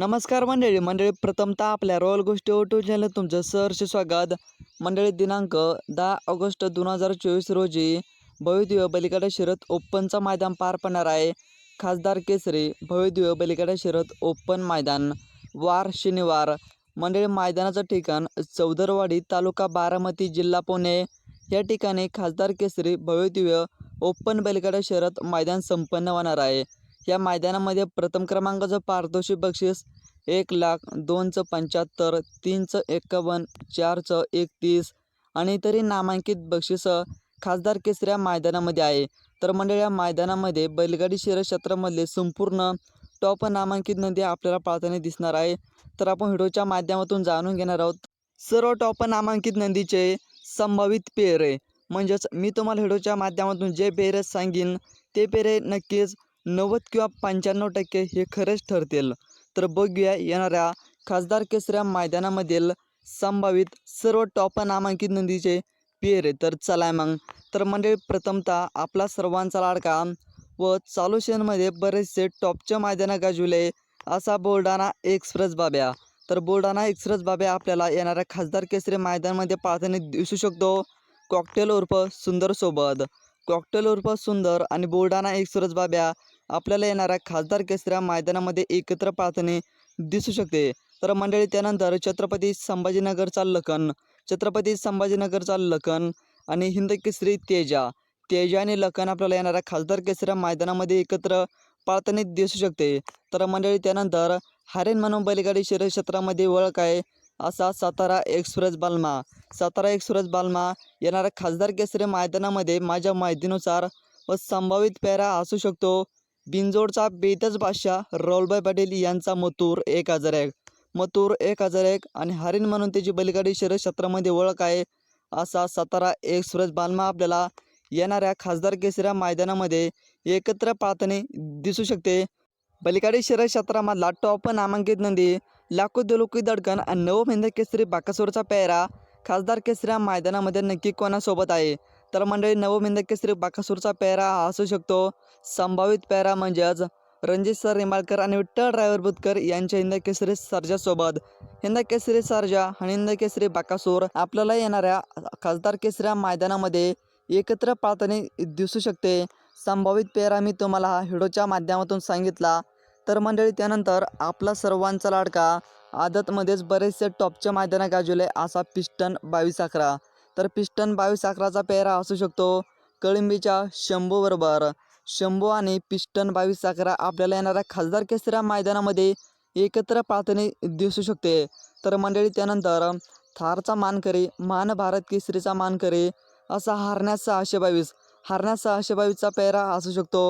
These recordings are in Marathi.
नमस्कार मंडळी. मंडळी प्रथमतः आपल्या रॉयल गोष्टी ओटू चॅनल तुमचं सहर्ष स्वागत. मंडळी दिनांक दहा ऑगस्ट दोन हजार चोवीस रोजी भव्यदिव्य बलिकडा शिरत ओपनचा मैदान पार पडणार आहे. खासदार केसरी भव्यदिव्य बलिकडा शिरत ओपन मैदान वार शनिवार. मंडळी मैदानाचं ठिकाण चौदरवाडी तालुका बारामती जिल्हा पुणे. या ठिकाणी खासदार केसरी भव्यदिव्य ओपन बलिकाडा शहरात मैदान संपन्न होणार आहे. या मैदानामध्ये प्रथम क्रमांकाचं पारितोषिक बक्षीस एक लाख दोनचं पंच्याहत्तर तीनचं एक्कावन्न चारचं एकतीस आणि इतरही नामांकित बक्षिसं खासदार केसऱ्या मैदानामध्ये आहे. तर मंडळ या मैदानामध्ये बैलगाडी शहर क्षेत्रामधले संपूर्ण टॉप नामांकित नदी आपल्याला पाळताना दिसणार आहे. तर आपण व्हिडिओच्या माध्यमातून जाणून घेणार आहोत. सर्व टॉप नामांकित नदीचे संभावित पेरे. म्हणजेच मी तुम्हाला व्हिडिओच्या माध्यमातून जे पेरे सांगेन ते पेरे नक्कीच नव्वद किंवा पंच्याण्णव टक्के हे खरेच ठरतील. तर बघूया येणाऱ्या खासदार केसऱ्या मैदानामधील संभावित सर्व टॉप नामांकित नंदीचे पेरे. तर चला मग. तर मंडळी प्रथमतः आपला सर्वांचा लाडका व चालू शेनमध्ये बरेचसे टॉपच्या मैदानं गाजविले असा बुलढाणा एक्सप्रेस बाब्या. तर बुलढाणा एक्सप्रेस बाब्या आपल्याला येणाऱ्या खासदार केसरी मैदानामध्ये पाहताना दिसू शकतो. कॉकटेल उर्फ सुंदरसोबत कॉकटेल उर्फ सुंदर आणि बुलढाणा सुरज बाब्या आपल्याला येणाऱ्या खासदार केसऱ्या मैदानामध्ये एकत्र पाहताना दिसू शकते. तर मंडळी त्यानंतर छत्रपती संभाजीनगरचा लखन छत्रपती संभाजीनगरचा लखन आणि हिंद केसरी तेजा. तेजा आणि लखन आपल्याला येणाऱ्या खासदार केसऱ्या मैदानामध्ये एकत्र पाळताना दिसू शकते. तर मंडळी त्यानंतर हरेन म्हणून बैलगाडी शर्यत क्षेत्रामध्ये ओळख आहे. असा सातारा एक्सप्रेस बालमा. सातारा एक्सप्रेस बालमा येणाऱ्या खासदार केसरी मैदानामध्ये माझ्या माहितीनुसार व संभावित पेरा असू शकतो. बिंजोडचा बेतज बादशाह राहुलभाई पाटील यांचा मतूर एक हजार एक. मतूर एक हजार एक आणि हरिण म्हणून त्याची बलिगाडी शर्यत क्षेत्रामध्ये ओळख आहे असा सातारा एक्सप्रेस बालमा आपल्याला येणाऱ्या खासदार केसऱ्या मैदानामध्ये एकत्र पाहताना दिसू शकते. बैलगाडी शहर क्षेत्रामधला टॉप नामांकित नंदी. लाखो दिलोकी दडकन आणि नवम हिंद केसरी बाकासूरचा पेहरा. खासदार केसऱ्या मैदानामध्ये नक्की कोणासोबत आहे? तर मंडळी नवम हिंद केसरी बाकासूरचा पेहरा हा असू शकतो. संभावित पेहरा म्हणजेच रणजित सर निंबाळकर आणि विठ्ठल ड्रायव्हर बुतकर यांच्या हिंद केसरी सर्जासोबत. हिंद केसरी सर्जा आणि हिंद केसरी बाकासूर आपल्याला येणाऱ्या खासदार केसऱ्या मैदानामध्ये एकत्र पाळताना दिसू शकते. संभावित पेहरा मी तुम्हाला हा व्हिडिओच्या माध्यमातून सांगितला. तर मंडळी त्यानंतर आपला सर्वांचा लाडका आदतमध्येच बरेचसे टॉपच्या मैदाना गाजवले असा पिस्टन बावीस अकरा तर पिस्टन बावीस अकराचा पेहरा असू शकतो कळिंबीच्या शंभूबरोबर शंभू आणि पिस्टन बावीस अकरा आपल्याला येणाऱ्या खासदार केसऱ्या मैदानामध्ये एकत्र पातणी दिसू शकते. तर मंडळी त्यानंतर थारचा मानकरी मान भारत केसरीचा मानकरी असा हारण्यास सहाशे बावीस हारण्यास सहाशे बावीसचा पेहरा असू शकतो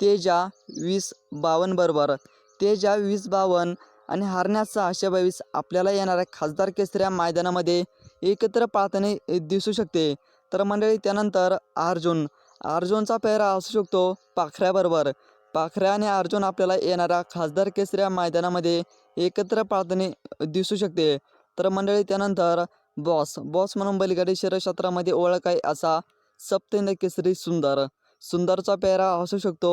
तेजा वीस बावन्न बरोबर. तेजा वीस बावन्न आणि हारण्यात अशा बावीस आपल्याला येणाऱ्या खासदार केसऱ्या मैदानामध्ये एकत्र पाळताना दिसू शकते. तर मंडळी त्यानंतर अर्जुन. अर्जुनचा पेहरा असू शकतो पाखऱ्याबरोबर. पाखऱ्या आणि अर्जुन आपल्याला येणाऱ्या खासदार केसऱ्या मैदानामध्ये एकत्र पाळताना दिसू शकते. तर मंडळी त्यानंतर बॉस. बॉस म्हणून बैलगाडी शर्यत ओळख आहे असा सप्तेंद्र केसरी सुंदर. सुंदरचा पेहरा असू शकतो.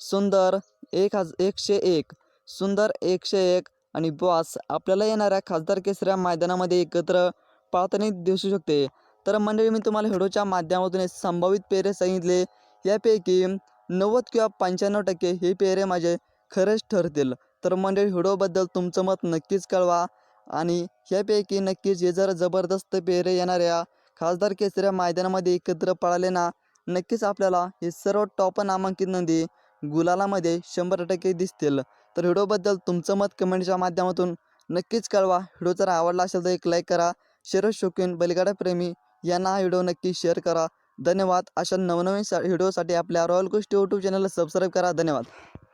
सुंदर एक हज एकशे एक. सुंदर एकशे एक आणि बॉस आपल्याला येणाऱ्या खासदार केसऱ्या मैदानामध्ये एकत्र पाहताना दिसू शकते. तर मंडळी मी तुम्हाला व्हिडिओच्या माध्यमातून संभावित पेहरे सांगितले. यापैकी नव्वद किंवा पंच्याण्णव टक्के हे पेहरे माझे खरेच ठरतील. तर मंडळी व्हिडिओबद्दल तुमचं मत नक्कीच कळवा आणि ह्यापैकी नक्कीच हे जर जबरदस्त पेहरे येणाऱ्या खासदार केसऱ्या मैदानामध्ये एकत्र पळाले ना नक्कीच आपल्याला हे सर्व टॉप नामांकित नंदी गुलालामध्ये शंभर टक्के दिसतील. तर व्हिडिओबद्दल तुमचं मत कमेंटच्या माध्यमातून नक्कीच कळवा. व्हिडिओ जर आवडला असेल तर एक लाईक करा. शरद शौकीन बलगाडाप्रेमी यांना हा व्हिडिओ नक्की शेअर करा. धन्यवाद. अशा नवनवीन सा व्हिडिओसाठी आपल्या रॉयल गोष्टी यूट्यूब चॅनलला सबस्क्राईब करा. धन्यवाद.